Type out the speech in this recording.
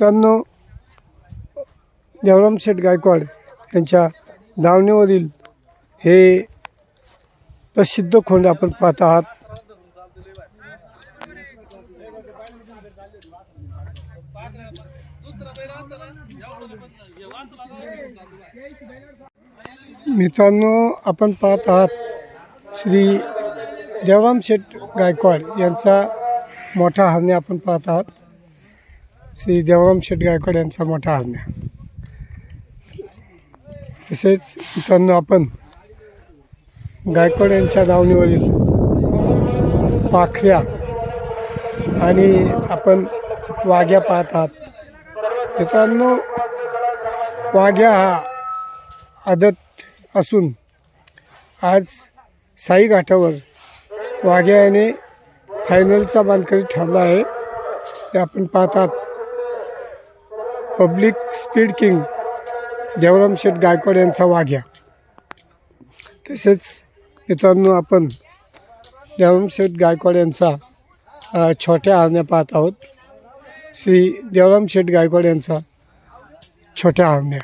मित्रांनो देवराम शेठ गायकवाड यांच्या दावणीवरील हे प्रसिद्ध खोंड आपण पाहत आहात. मित्रांनो आपण पाहत आहात श्री देवराम शेठ गायकवाड यांचा मोठा हरणे आपण पाहत आहात. श्री देवराम शेठ गायकवाड यांचा मोठा आज्ञा. तसेच मित्रांनो आपण गायकवाड यांच्या दावणीवरील पाखऱ्या आणि आपण वाघ्या पाहत आहात. मित्रांनो वाघ्या हा आदत असून आज साई घाटावर वाघ्या याने फायनलचा बांधकरी ठरला आहे. ते आपण पाहतात. Public speed king Devram Sheth Gaikwad यांचा वाघ्या. तसेच मित्रांनो आपण देवराम शेठ गायकवाड यांचा छोट्या आरण्या पाहत आहोत. श्री देवराम शेठ गायकवाड यांचा छोट्या आरण्या.